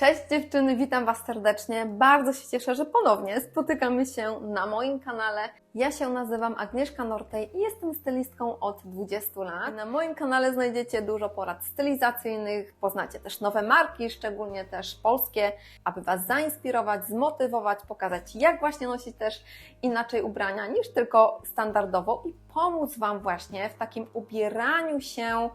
Cześć dziewczyny, witam Was serdecznie. Bardzo się cieszę, że ponownie spotykamy się na moim kanale. Ja się nazywam Agnieszka Nortej i jestem stylistką od 20 lat. Na moim kanale znajdziecie dużo porad stylizacyjnych, poznacie też nowe marki, szczególnie też polskie, aby Was zainspirować, zmotywować, pokazać jak właśnie nosić też inaczej ubrania niż tylko standardowo i pomóc Wam właśnie w takim ubieraniu się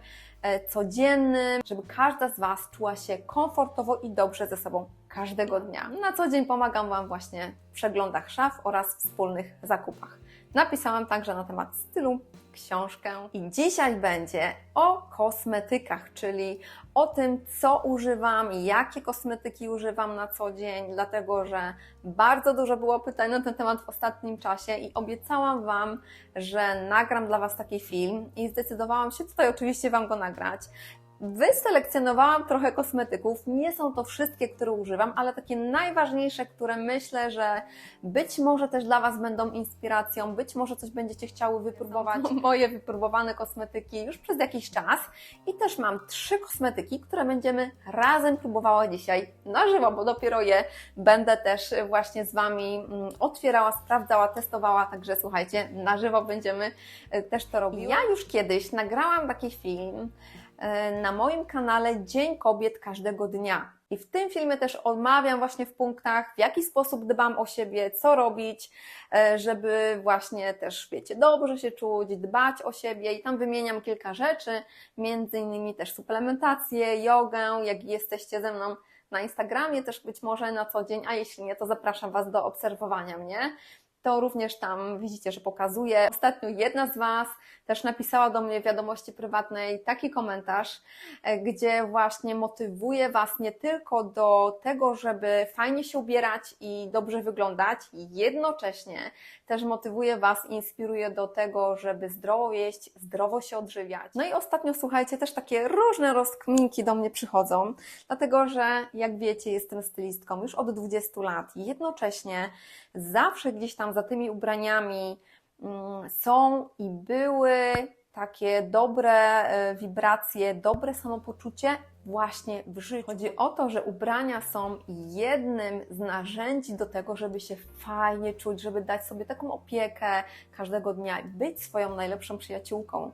codziennym, żeby każda z Was czuła się komfortowo i dobrze ze sobą każdego dnia. Na co dzień pomagam Wam właśnie w przeglądach szaf oraz wspólnych zakupach. Napisałam także na temat stylu książkę i dzisiaj będzie o kosmetykach, czyli o tym, co używam, jakie kosmetyki używam na co dzień, dlatego że bardzo dużo było pytań na ten temat w ostatnim czasie i obiecałam Wam, że nagram dla Was taki film i zdecydowałam się tutaj oczywiście Wam go nagrać. Wyselekcjonowałam trochę kosmetyków. Nie są to wszystkie, które używam, ale takie najważniejsze, które myślę, że być może też dla Was będą inspiracją, być może coś będziecie chciały wypróbować. Moje wypróbowane kosmetyki już przez jakiś czas. I też mam trzy kosmetyki, które będziemy razem próbowały dzisiaj na żywo, bo dopiero je będę też właśnie z Wami mm, otwierała, sprawdzała, testowała. Także słuchajcie, na żywo będziemy e, też to robić. Ja już kiedyś nagrałam taki film na moim kanale Dzień Kobiet każdego dnia. I w tym filmie też omawiam właśnie w punktach, w jaki sposób dbam o siebie, co robić, e, żeby właśnie też, wiecie, dobrze się czuć, dbać o siebie. I tam wymieniam kilka rzeczy, między innymi też suplementację, jogę, jak jesteście ze mną na Instagramie też być może na co dzień, a jeśli nie, to zapraszam Was do obserwowania mnie to również tam widzicie, że pokazuję. Ostatnio jedna z Was też napisała do mnie w wiadomości prywatnej taki komentarz, e, gdzie właśnie motywuje Was nie tylko do tego, żeby fajnie się ubierać i dobrze wyglądać, jednocześnie też motywuje Was, inspiruje do tego, żeby zdrowo jeść, zdrowo się odżywiać. No i ostatnio, słuchajcie, też takie różne rozkminki do mnie przychodzą, dlatego że, jak wiecie, jestem stylistką już od 20 lat i jednocześnie zawsze gdzieś tam za tymi ubraniami mm, są i były takie dobre e, wibracje, dobre samopoczucie właśnie w życiu. Chodzi o to, że ubrania są jednym z narzędzi do tego, żeby się fajnie czuć, żeby dać sobie taką opiekę każdego dnia, być swoją najlepszą przyjaciółką.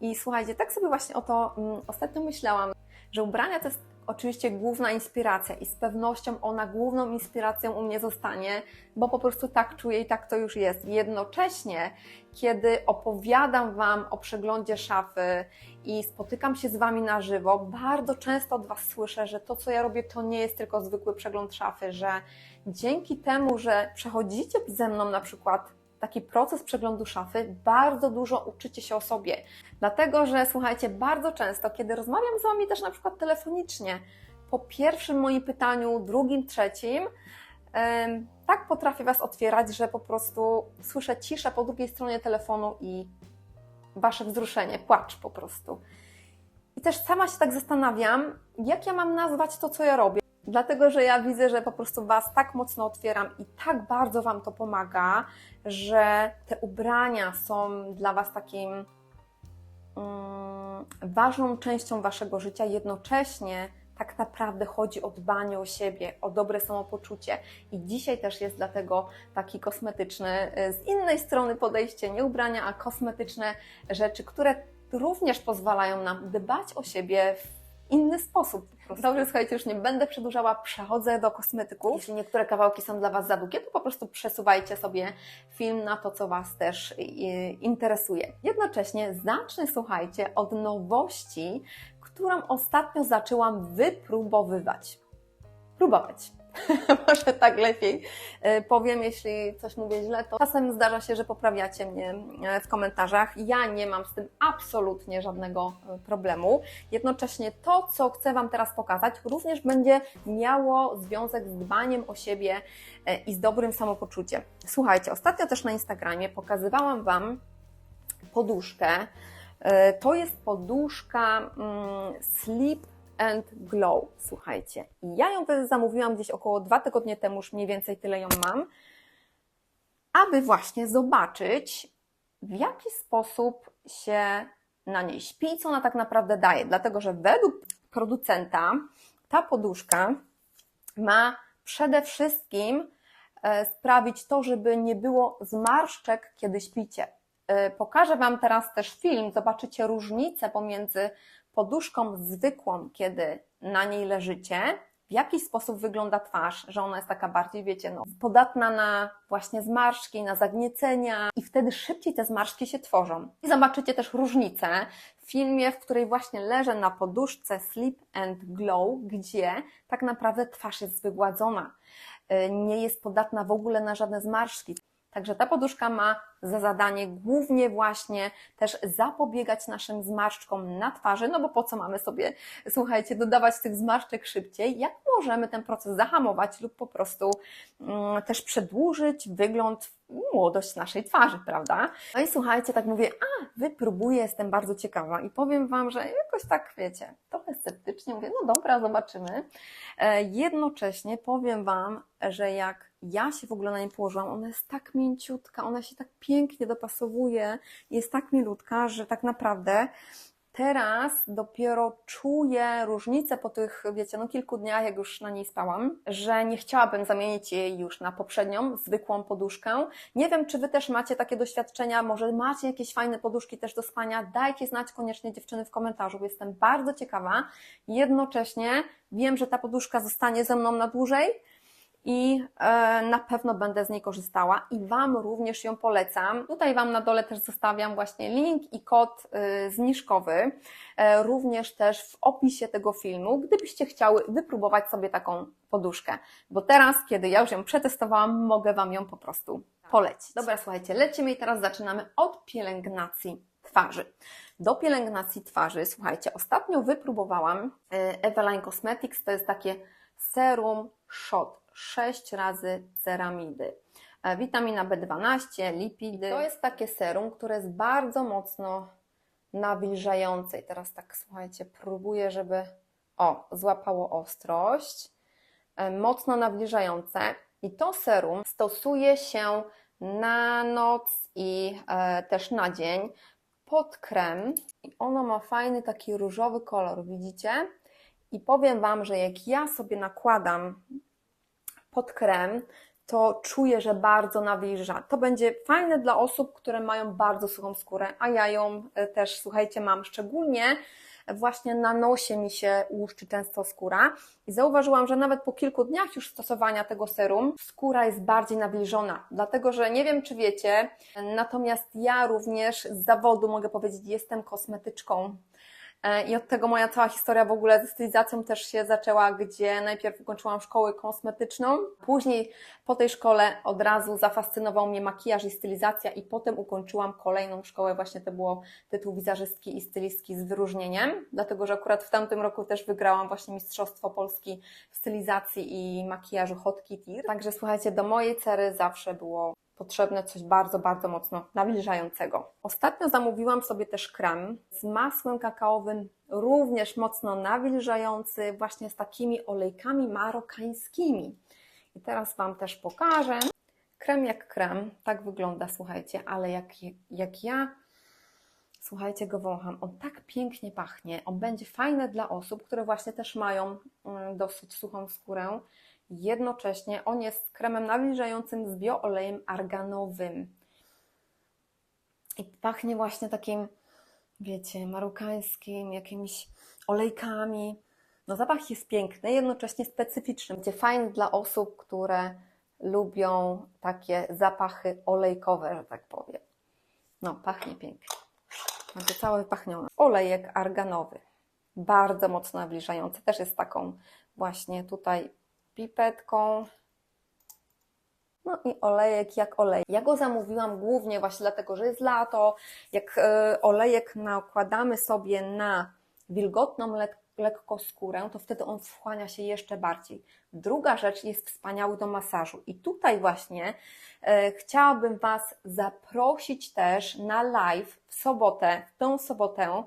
I słuchajcie, tak sobie właśnie o to mm, ostatnio myślałam, że ubrania to jest oczywiście główna inspiracja i z pewnością ona główną inspiracją u mnie zostanie, bo po prostu tak czuję i tak to już jest. Jednocześnie, kiedy opowiadam Wam o przeglądzie szafy i spotykam się z Wami na żywo, bardzo często od Was słyszę, że to, co ja robię, to nie jest tylko zwykły przegląd szafy, że dzięki temu, że przechodzicie ze mną na przykład taki proces przeglądu szafy, bardzo dużo uczycie się o sobie. Dlatego, że słuchajcie, bardzo często, kiedy rozmawiam z Wami też na przykład telefonicznie, po pierwszym moim pytaniu, drugim, trzecim, tak potrafię Was otwierać, że po prostu słyszę ciszę po drugiej stronie telefonu i Wasze wzruszenie, płacz po prostu. I też sama się tak zastanawiam, jak ja mam nazwać to, co ja robię. Dlatego, że ja widzę, że po prostu Was tak mocno otwieram i tak bardzo Wam to pomaga, że te ubrania są dla Was takim mm, ważną częścią Waszego życia. Jednocześnie tak naprawdę chodzi o dbanie o siebie, o dobre samopoczucie. I dzisiaj też jest dlatego taki kosmetyczny, y, z innej strony podejście, nie ubrania, a kosmetyczne rzeczy, które również pozwalają nam dbać o siebie w inny sposób. Dobrze, słuchajcie, już nie będę przedłużała, przechodzę do kosmetyków. Jeśli niektóre kawałki są dla Was za długie, to po prostu przesuwajcie sobie film na to, co Was też y, interesuje. Jednocześnie zacznę, słuchajcie, od nowości, którą ostatnio zaczęłam wypróbowywać. Próbować. Może tak lepiej e, powiem, jeśli coś mówię źle, to czasem zdarza się, że poprawiacie mnie e, w komentarzach. Ja nie mam z tym absolutnie żadnego e, problemu. Jednocześnie to, co chcę Wam teraz pokazać, również będzie miało związek z dbaniem o siebie i z dobrym samopoczuciem. Słuchajcie, ostatnio też na Instagramie pokazywałam Wam poduszkę. To jest poduszka mm, Sleep and Glow, słuchajcie. I ja ją zamówiłam gdzieś około dwa tygodnie temu, już mniej więcej tyle ją mam, aby właśnie zobaczyć, w jaki sposób się na niej śpi, co ona tak naprawdę daje. Dlatego, że według producenta ta poduszka ma przede wszystkim e, sprawić to, żeby nie było zmarszczek, kiedy śpicie. E, Pokażę Wam teraz też film, zobaczycie różnicę pomiędzy poduszką zwykłą, kiedy na niej leżycie, w jaki sposób wygląda twarz, że ona jest taka bardziej, wiecie, no, podatna na właśnie zmarszczki, na zagniecenia i wtedy szybciej te zmarszczki się tworzą. I zobaczycie też różnicę w filmie, w której właśnie leżę na poduszce Sleep and Glow, gdzie tak naprawdę twarz jest wygładzona, y, nie jest podatna w ogóle na żadne zmarszczki. Także ta poduszka ma za zadanie głównie właśnie też zapobiegać naszym zmarszczkom na twarzy, no bo po co mamy sobie, słuchajcie, dodawać tych zmarszczek szybciej, jak możemy ten proces zahamować lub po prostu mm, też przedłużyć wygląd, młodość naszej twarzy, prawda? No i słuchajcie, tak mówię, a wypróbuję, jestem bardzo ciekawa i powiem Wam, że jakoś tak, wiecie, trochę sceptycznie mówię, no dobra, zobaczymy. E, Jednocześnie powiem Wam, że jak ja się w ogóle na nie położyłam, ona jest tak mięciutka, ona się tak pięknie dopasowuje, jest tak milutka, że tak naprawdę teraz dopiero czuję różnicę po tych, wiecie, no kilku dniach, jak już na niej spałam, że nie chciałabym zamienić jej już na poprzednią, zwykłą poduszkę. Nie wiem, czy Wy też macie takie doświadczenia, może macie jakieś fajne poduszki też do spania, dajcie znać koniecznie dziewczyny w komentarzu, jestem bardzo ciekawa. Jednocześnie wiem, że ta poduszka zostanie ze mną na dłużej, i e, na pewno będę z niej korzystała i Wam również ją polecam. Tutaj Wam na dole też zostawiam właśnie link i kod y, zniżkowy, e, również też w opisie tego filmu, gdybyście chciały wypróbować sobie taką poduszkę, bo teraz, kiedy ja już ją przetestowałam, mogę Wam ją po prostu polecić. Dobra, słuchajcie, lecimy i teraz zaczynamy od pielęgnacji twarzy. Do pielęgnacji twarzy, słuchajcie, ostatnio wypróbowałam Eveline Cosmetics, to jest takie serum shot 6 razy ceramidy. E, Witamina B12, lipidy. To jest takie serum, które jest bardzo mocno nawilżające. I teraz tak, słuchajcie, próbuję, żeby o, złapało ostrość. E, Mocno nawilżające. I to serum stosuje się na noc i e, też na dzień pod krem. I ono ma fajny taki różowy kolor, widzicie? I powiem Wam, że jak ja sobie nakładam pod krem, to czuję, że bardzo nawilża. To będzie fajne dla osób, które mają bardzo suchą skórę, a ja ją e, też, słuchajcie, mam szczególnie. Właśnie na nosie mi się łuszczy często skóra i zauważyłam, że nawet po kilku dniach już stosowania tego serum skóra jest bardziej nawilżona, dlatego że nie wiem czy wiecie, natomiast ja również z zawodu mogę powiedzieć, jestem kosmetyczką I od tego moja cała historia w ogóle ze stylizacją też się zaczęła, gdzie najpierw ukończyłam szkołę kosmetyczną, później po tej szkole od razu zafascynował mnie makijaż i stylizacja i potem ukończyłam kolejną szkołę, właśnie to było tytuł wizerzystki i stylistki z wyróżnieniem, dlatego że akurat w tamtym roku też wygrałam właśnie Mistrzostwo Polski w stylizacji i makijażu Hot Kitty. Także słuchajcie, do mojej cery zawsze było potrzebne coś bardzo, bardzo mocno nawilżającego. Ostatnio zamówiłam sobie też krem z masłem kakaowym, również mocno nawilżający, właśnie z takimi olejkami marokańskimi. I teraz Wam też pokażę. Krem jak krem, tak wygląda, słuchajcie, ale jak, jak ja, słuchajcie, go wącham, on tak pięknie pachnie, on będzie fajny dla osób, które właśnie też mają mm, dosyć suchą skórę, Jednocześnie on jest kremem nawilżającym z bioolejem arganowym. I pachnie właśnie takim, wiecie, marokańskim, jakimiś olejkami. No zapach jest piękny, jednocześnie specyficzny. Będzie fajny dla osób, które lubią takie zapachy olejkowe, że tak powiem. No, pachnie pięknie. Będzie całe wypachnione. Olejek arganowy. Bardzo mocno nawilżający. Też jest taką właśnie tutaj pipetką. No i olejek jak olej. Ja go zamówiłam głównie właśnie dlatego, że jest lato. Jak e, olejek nakładamy sobie na wilgotną, lekko skórę, to wtedy on wchłania się jeszcze bardziej. Druga rzecz jest wspaniały do masażu. I tutaj właśnie e, chciałabym Was zaprosić też na live w sobotę, w tę sobotę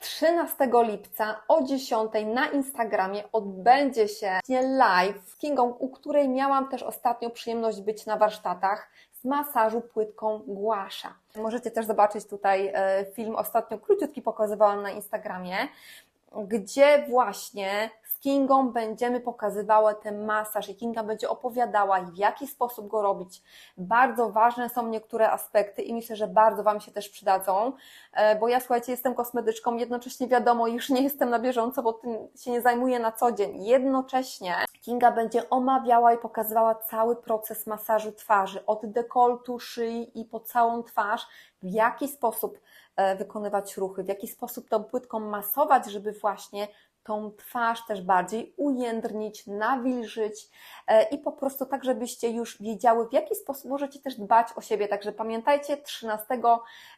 13 lipca o 10 na Instagramie odbędzie się live z Kingą, u której miałam też ostatnio przyjemność być na warsztatach z masażu płytką głasza. Możecie też zobaczyć tutaj e, film, ostatnio króciutki pokazywałam na Instagramie, gdzie właśnie Kingą będziemy pokazywały ten masaż i Kinga będzie opowiadała, w jaki sposób go robić. Bardzo ważne są niektóre aspekty i myślę, że bardzo Wam się też przydadzą, e, bo ja słuchajcie, jestem kosmetyczką, jednocześnie wiadomo, już nie jestem na bieżąco, bo tym się nie zajmuję na co dzień. Jednocześnie Kinga będzie omawiała i pokazywała cały proces masażu twarzy, od dekoltu, szyi i po całą twarz, w jaki sposób e, wykonywać ruchy, w jaki sposób tą płytką masować, żeby właśnie tą twarz też bardziej ujędrnić, nawilżyć e, i po prostu tak, żebyście już wiedziały, w jaki sposób możecie też dbać o siebie. Także pamiętajcie, 13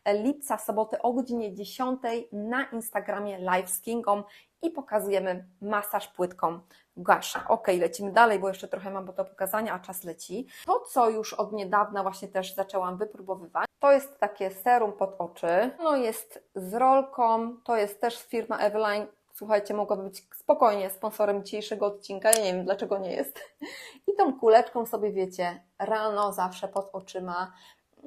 lipca, sobotę o godzinie 10 na Instagramie Live z Kingą i pokazujemy masaż płytką Gasza. Ok, lecimy dalej, bo jeszcze trochę mam do pokazania, a czas leci. To, co już od niedawna właśnie też zaczęłam wypróbowywać, to jest takie serum pod oczy. No jest z rolką, to jest też firma Eveline. Słuchajcie, mogłaby być spokojnie sponsorem dzisiejszego odcinka. Ja nie wiem, dlaczego nie jest. I tą kuleczką sobie, wiecie, rano zawsze pod oczyma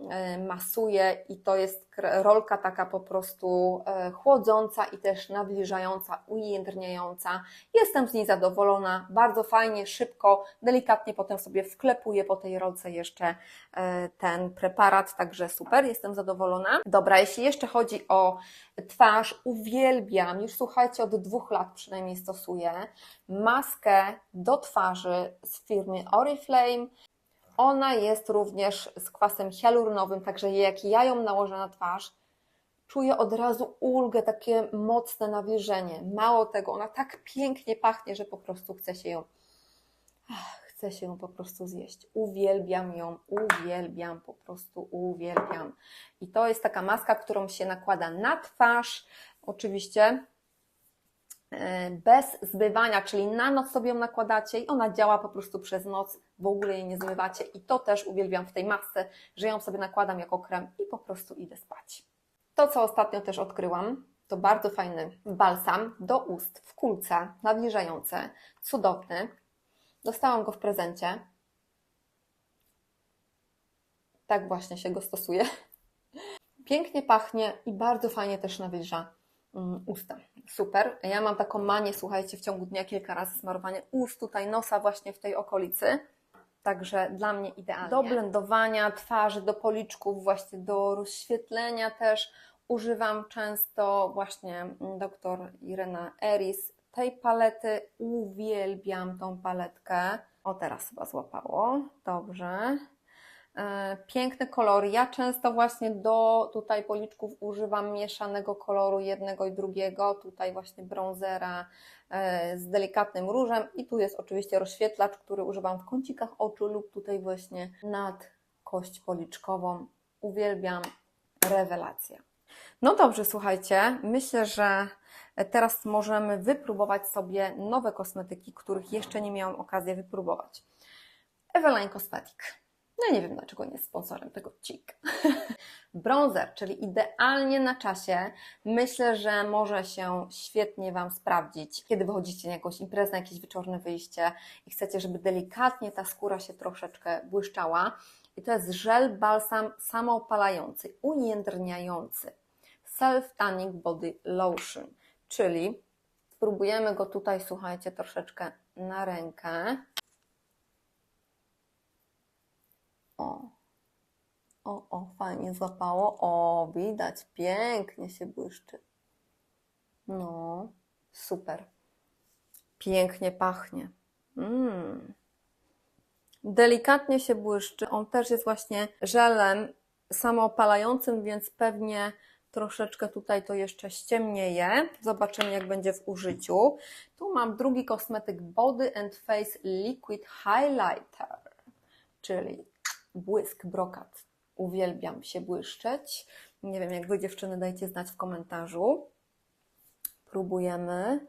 e, masuję i to jest rolka taka po prostu e, chłodząca i też nawilżająca, ujędrniająca. Jestem z niej zadowolona, bardzo fajnie, szybko, delikatnie potem sobie wklepuję po tej rolce jeszcze e, ten preparat, także super, jestem zadowolona. Dobra, jeśli jeszcze chodzi o twarz, uwielbiam, już słuchajcie, od dwóch lat przynajmniej stosuję maskę do twarzy z firmy Oriflame. Ona jest również z kwasem hialuronowym, także jak ja ją nałożę na twarz, czuję od razu ulgę, takie mocne nawilżenie. Mało tego, ona tak pięknie pachnie, że po prostu chce się ją, chce się ją po prostu zjeść. Uwielbiam ją, uwielbiam, po prostu uwielbiam. I to jest taka maska, którą się nakłada na twarz, oczywiście bez zbywania, czyli na noc sobie ją nakładacie i ona działa po prostu przez noc, w ogóle jej nie zmywacie i to też uwielbiam w tej masce, że ją sobie nakładam jako krem i po prostu idę spać. To, co ostatnio też odkryłam, to bardzo fajny balsam do ust w kulce, nawilżający, cudowny. Dostałam go w prezencie. Tak właśnie się go stosuje. Pięknie pachnie i bardzo fajnie też nawilża usta. Super. Ja mam taką manię, słuchajcie, w ciągu dnia kilka razy smarowanie ust, tutaj nosa właśnie w tej okolicy. Także dla mnie idealnie. Do blendowania twarzy, do policzków, właśnie do rozświetlenia też używam często właśnie mm, dr Irena Eris tej palety. Uwielbiam tą paletkę. O, teraz chyba złapało. Dobrze. E, Piękne kolory. Ja często właśnie do tutaj policzków używam mieszanego koloru jednego i drugiego. Tutaj właśnie bronzera e, z delikatnym różem i tu jest oczywiście rozświetlacz, który używam w kącikach oczu lub tutaj właśnie nad kość policzkową. Uwielbiam. Rewelacja. No dobrze, słuchajcie, myślę, że teraz możemy wypróbować sobie nowe kosmetyki, których jeszcze nie miałam okazji wypróbować. Eveline Cosmetic. No nie wiem, dlaczego nie jest sponsorem tego odcinka. Bronzer, czyli idealnie na czasie. Myślę, że może się świetnie Wam sprawdzić, kiedy wychodzicie na jakąś imprezę, na jakieś wieczorne wyjście i chcecie, żeby delikatnie ta skóra się troszeczkę błyszczała. I to jest żel balsam samoopalający, ujędrniający. Self-Tanning Body Lotion, czyli spróbujemy go tutaj, słuchajcie, troszeczkę na rękę. O, o, o, fajnie złapało. O, widać, pięknie się błyszczy. No, super. Pięknie pachnie. Mm. Delikatnie się błyszczy. On też jest właśnie żelem samoopalającym, więc pewnie troszeczkę tutaj to jeszcze ściemnieje. Zobaczymy, jak będzie w użyciu. Tu mam drugi kosmetyk Body and Face Liquid Highlighter, czyli błysk brokat. Uwielbiam się błyszczeć. Nie wiem, jak wy dziewczyny, dajcie znać w komentarzu. Próbujemy.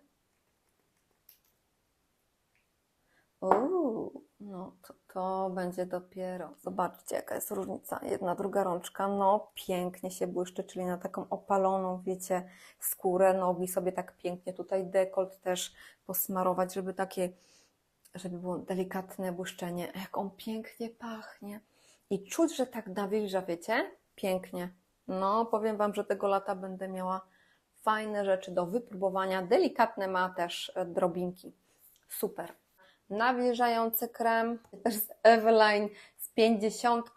Uuu, no to, to będzie dopiero. Zobaczcie, jaka jest różnica. Jedna, druga rączka, no pięknie się błyszczy, czyli na taką opaloną, wiecie, skórę, nogi sobie tak pięknie tutaj dekolt też posmarować, żeby takie, żeby było delikatne błyszczenie. Jak on pięknie pachnie. I czuć, że tak nawilża, wiecie? Pięknie. No, powiem Wam, że tego lata będę miała fajne rzeczy do wypróbowania. Delikatne ma też e, drobinki. super. Nawilżający krem, też z Eveline z 50.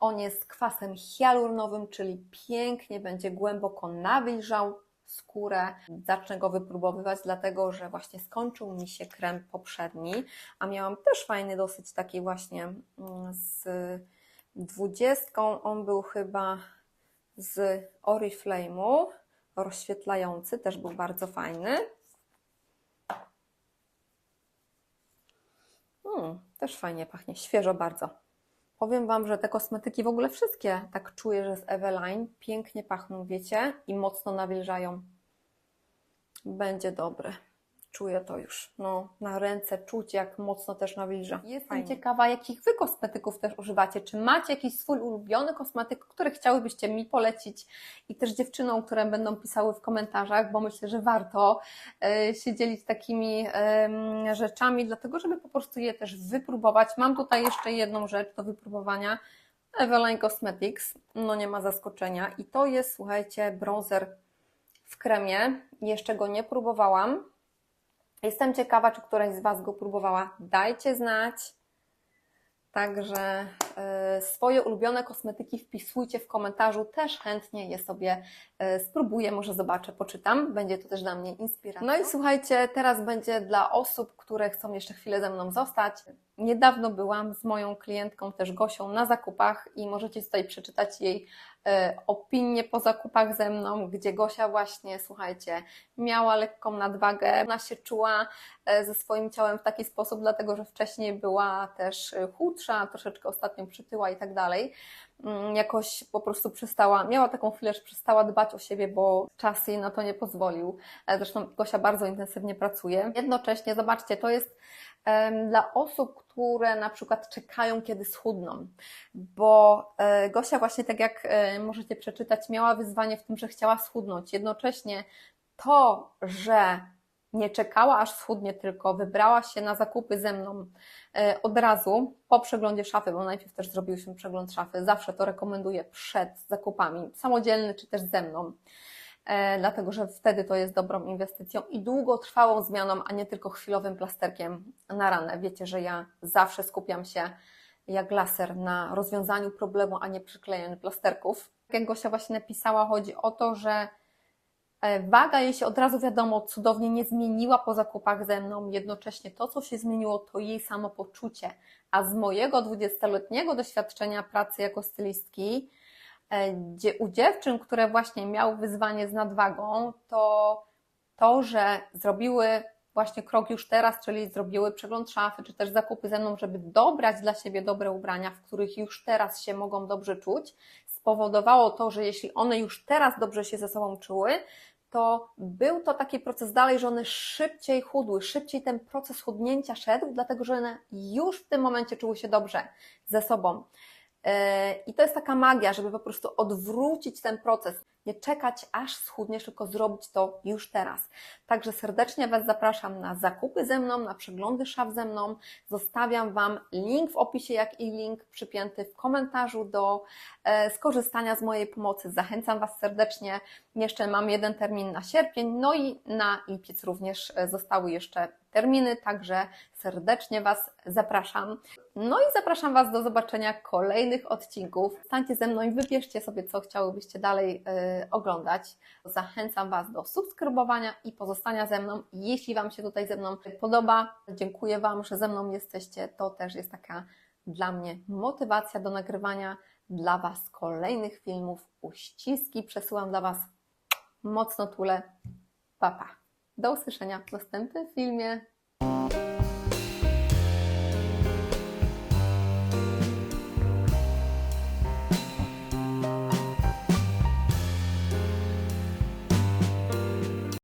On jest kwasem hialuronowym, czyli pięknie będzie głęboko nawilżał skórę. Zacznę go wypróbowywać, dlatego że właśnie skończył mi się krem poprzedni, a miałam też fajny, dosyć taki właśnie mm, z dwudziestką. On był chyba z Oriflame'u, rozświetlający, też był bardzo fajny. Hmm, też fajnie pachnie, świeżo bardzo. Powiem Wam, że te kosmetyki w ogóle wszystkie, tak czuję, że z Eveline pięknie pachną, wiecie, i mocno nawilżają. Będzie dobre. Czuję to już. No, na ręce czuć, jak mocno też nawilża. Jestem Fajnie. ciekawa, jakich Wy kosmetyków też używacie. Czy macie jakiś swój ulubiony kosmetyk, który chciałybyście mi polecić i też dziewczynom, które będą pisały w komentarzach, bo myślę, że warto e, się dzielić takimi rzeczami, dlatego żeby po prostu je też wypróbować. Mam tutaj jeszcze jedną rzecz do wypróbowania. Eveline Cosmetics, no nie ma zaskoczenia. I to jest, słuchajcie, bronzer w kremie. Jeszcze go nie próbowałam. Jestem ciekawa, czy któraś z Was go próbowała. Dajcie znać. Także e, swoje ulubione kosmetyki wpisujcie w komentarzu. Też chętnie je sobie e, spróbuję, może zobaczę, poczytam. Będzie to też dla mnie inspiracja. No i słuchajcie, teraz będzie dla osób, które chcą jeszcze chwilę ze mną zostać. Niedawno byłam z moją klientką, też Gosią, na zakupach i możecie tutaj przeczytać jej e, opinię po zakupach ze mną, gdzie Gosia właśnie, słuchajcie, miała lekką nadwagę. Ona się czuła e, ze swoim ciałem w taki sposób, dlatego że wcześniej była też e, chudsza, troszeczkę ostatnio przytyła i tak dalej. Mm, Jakoś po prostu przestała, miała taką chwilę, że przestała dbać o siebie, bo czas jej na to nie pozwolił. E, Zresztą Gosia bardzo intensywnie pracuje. Jednocześnie, zobaczcie, to jest dla osób, które na przykład czekają, kiedy schudną, bo e, Gosia właśnie tak jak e, możecie przeczytać, miała wyzwanie w tym, że chciała schudnąć. Jednocześnie to, że nie czekała aż schudnie, tylko wybrała się na zakupy ze mną e, od razu po przeglądzie szafy, bo najpierw też zrobiłyśmy przegląd szafy. Zawsze to rekomenduję przed zakupami, samodzielny czy też ze mną, dlatego że wtedy to jest dobrą inwestycją i długotrwałą zmianą, a nie tylko chwilowym plasterkiem na ranę. Wiecie, że ja zawsze skupiam się jak laser na rozwiązaniu problemu, a nie przyklejeniu plasterków. Jak Gosia właśnie napisała, chodzi o to, że E, Waga jej się od razu wiadomo cudownie nie zmieniła po zakupach ze mną. Jednocześnie to, co się zmieniło, to jej samopoczucie. A z mojego 20-letniego doświadczenia pracy jako stylistki, e, u dziewczyn, które właśnie miały wyzwanie z nadwagą, to to, że zrobiły właśnie krok już teraz, czyli zrobiły przegląd szafy, czy też zakupy ze mną, żeby dobrać dla siebie dobre ubrania, w których już teraz się mogą dobrze czuć, spowodowało to, że jeśli one już teraz dobrze się ze sobą czuły, to był to taki proces dalej, że one szybciej chudły, szybciej ten proces chudnięcia szedł, dlatego że one już w tym momencie czuły się dobrze ze sobą. Yy, I to jest taka magia, żeby po prostu odwrócić ten proces, nie czekać aż schudniesz, tylko zrobić to już teraz. Także serdecznie Was zapraszam na zakupy ze mną, na przeglądy szaf ze mną. Zostawiam Wam link w opisie, jak i link przypięty w komentarzu do e, skorzystania z mojej pomocy. Zachęcam Was serdecznie. Jeszcze mam jeden termin na sierpień, no i na lipiec również e, zostały jeszcze terminy, także serdecznie Was zapraszam. No i zapraszam Was do zobaczenia kolejnych odcinków. Stańcie ze mną i wybierzcie sobie, co chciałybyście dalej e, oglądać. Zachęcam Was do subskrybowania i pozostania ze mną. Jeśli Wam się tutaj ze mną podoba, dziękuję Wam, że ze mną jesteście. To też jest taka dla mnie motywacja do nagrywania dla Was kolejnych filmów. Uściski przesyłam dla Was mocno tule. Papa. Do usłyszenia w następnym filmie.